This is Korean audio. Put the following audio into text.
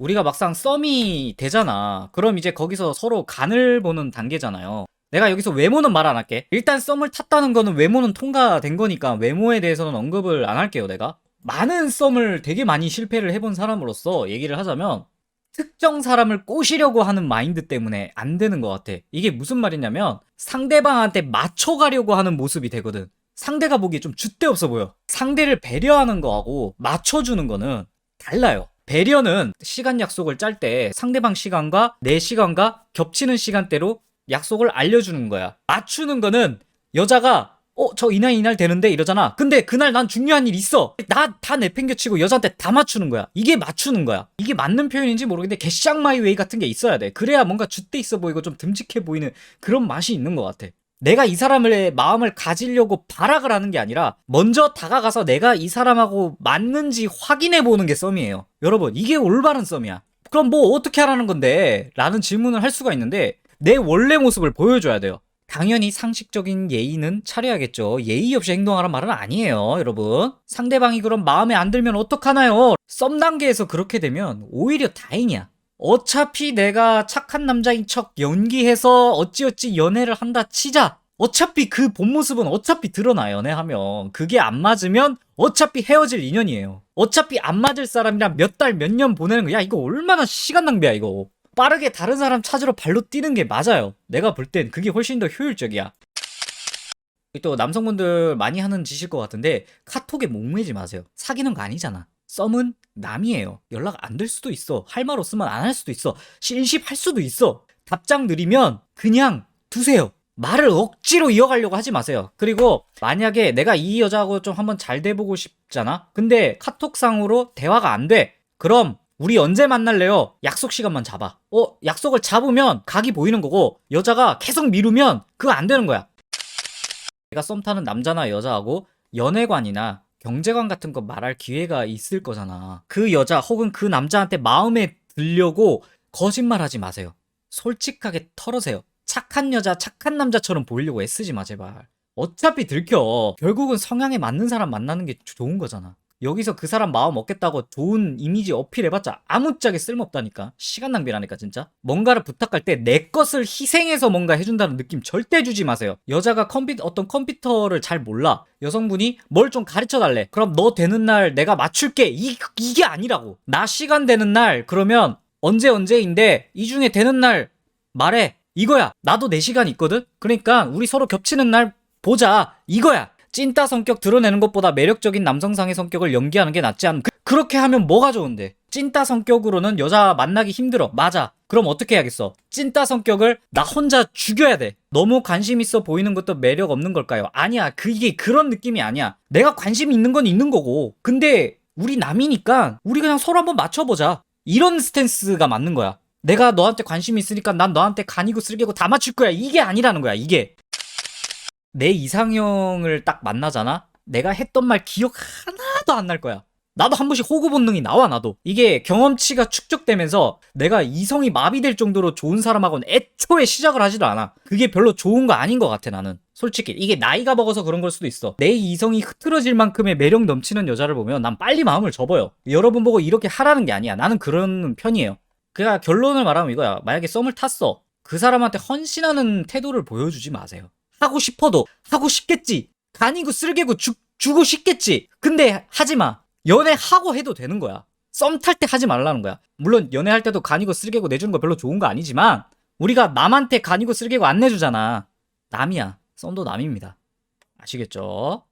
우리가 막상 썸이 되잖아. 그럼 이제 거기서 서로 간을 보는 단계잖아요. 내가 여기서 외모는 말 안 할게. 일단 썸을 탔다는 거는 외모는 통과된 거니까 외모에 대해서는 언급을 안 할게요, 내가. 많은 썸을 되게 많이 실패를 해본 사람으로서 얘기를 하자면 특정 사람을 꼬시려고 하는 마인드 때문에 안 되는 것 같아. 이게 무슨 말이냐면 상대방한테 맞춰가려고 하는 모습이 되거든. 상대가 보기에 좀 줏대 없어 보여. 상대를 배려하는 거하고 맞춰주는 거는 달라요. 배려는 시간 약속을 짤 때 상대방 시간과 내 시간과 겹치는 시간대로 약속을 알려주는 거야. 맞추는 거는 여자가 어, 저 이날 이날 되는데 이러잖아. 근데 그날 난 중요한 일 있어. 나 다 내팽겨치고 여자한테 다 맞추는 거야. 이게 맞추는 거야. 이게 맞는 표현인지 모르겠는데 개쌍마이 웨이 같은 게 있어야 돼. 그래야 뭔가 줏대 있어 보이고 좀 듬직해 보이는 그런 맛이 있는 것 같아. 내가 이 사람의 마음을 가지려고 발악을 하는 게 아니라 먼저 다가가서 내가 이 사람하고 맞는지 확인해 보는 게 썸이에요. 여러분, 이게 올바른 썸이야. 그럼 뭐 어떻게 하라는 건데? 라는 질문을 할 수가 있는데 내 원래 모습을 보여줘야 돼요. 당연히 상식적인 예의는 차려야겠죠. 예의 없이 행동하란 말은 아니에요, 여러분. 상대방이 그럼 마음에 안 들면 어떡하나요? 썸 단계에서 그렇게 되면 오히려 다행이야. 어차피 내가 착한 남자인 척 연기해서 어찌어찌 연애를 한다 치자. 어차피 그 본 모습은 어차피 드러나 연애하면 그게 안 맞으면 어차피 헤어질 인연이에요. 어차피 안 맞을 사람이랑 몇 달 몇 년 보내는 거야. 이거 얼마나 시간 낭비야 이거. 빠르게 다른 사람 찾으러 발로 뛰는 게 맞아요. 내가 볼 땐 그게 훨씬 더 효율적이야. 또 남성분들 많이 하는 짓일 것 같은데 카톡에 목매지 마세요. 사귀는 거 아니잖아. 썸은 남이에요. 연락 안 될 수도 있어. 할 말 없으면 안 할 수도 있어. 실십할 수도 있어. 답장 느리면 그냥 두세요. 말을 억지로 이어가려고 하지 마세요. 그리고 만약에 내가 이 여자하고 좀 한번 잘 돼보고 싶잖아? 근데 카톡상으로 대화가 안 돼. 그럼 우리 언제 만날래요? 약속 시간만 잡아. 어, 약속을 잡으면 각이 보이는 거고 여자가 계속 미루면 그거 안 되는 거야. 내가 썸 타는 남자나 여자하고 연애관이나 경제관 같은 거 말할 기회가 있을 거잖아. 그 여자 혹은 그 남자한테 마음에 들려고 거짓말 하지 마세요. 솔직하게 털으세요. 착한 여자, 착한 남자처럼 보이려고 애쓰지 마, 제발. 어차피 들켜. 결국은 성향에 맞는 사람 만나는 게 좋은 거잖아. 여기서 그 사람 마음 얻겠다고 좋은 이미지 어필해봤자 아무짝에 쓸모없다니까. 시간 낭비라니까, 진짜. 뭔가를 부탁할 때 내 것을 희생해서 뭔가 해준다는 느낌 절대 주지 마세요. 여자가 컴퓨터, 어떤 컴퓨터를 잘 몰라. 여성분이 뭘 좀 가르쳐 달래. 그럼 너 되는 날 내가 맞출게. 이, 이게 아니라고. 나 시간 되는 날, 그러면 언제 언제인데 이 중에 되는 날 말해. 이거야. 나도 내 시간 있거든? 그러니까 우리 서로 겹치는 날 보자. 이거야. 찐따 성격 드러내는 것보다 매력적인 남성상의 성격을 연기하는 게 낫지 않... 그, 렇게 하면 뭐가 좋은데? 찐따 성격으로는 여자 만나기 힘들어. 맞아. 그럼 어떻게 해야겠어? 찐따 성격을 나 혼자 죽여야 돼. 너무 관심 있어 보이는 것도 매력 없는 걸까요? 아니야. 그게 그런 느낌이 아니야. 내가 관심 있는 건 있는 거고. 근데 우리 남이니까 우리 그냥 서로 한번 맞춰보자. 이런 스탠스가 맞는 거야. 내가 너한테 관심 있으니까 난 너한테 간이고 쓸개고 다 맞출 거야. 이게 아니라는 거야. 이게. 내 이상형을 딱 만나잖아? 내가 했던 말 기억 하나도 안 날 거야. 나도 한 번씩 호구 본능이 나와, 나도. 이게 경험치가 축적되면서 내가 이성이 마비될 정도로 좋은 사람하고는 애초에 시작을 하지도 않아. 그게 별로 좋은 거 아닌 것 같아, 나는. 솔직히. 이게 나이가 먹어서 그런 걸 수도 있어. 내 이성이 흐트러질 만큼의 매력 넘치는 여자를 보면 난 빨리 마음을 접어요. 여러분 보고 이렇게 하라는 게 아니야. 나는 그런 편이에요. 그니까 결론을 말하면 이거야. 만약에 썸을 탔어. 그 사람한테 헌신하는 태도를 보여주지 마세요. 하고 싶어도 하고 싶겠지. 간이고 쓸개고 죽, 주고 싶겠지. 근데 하지 마. 연애하고 해도 되는 거야. 썸 탈 때 하지 말라는 거야. 물론 연애할 때도 간이고 쓸개고 내주는 거 별로 좋은 거 아니지만 우리가 남한테 간이고 쓸개고 안 내주잖아. 남이야. 썸도 남입니다. 아시겠죠?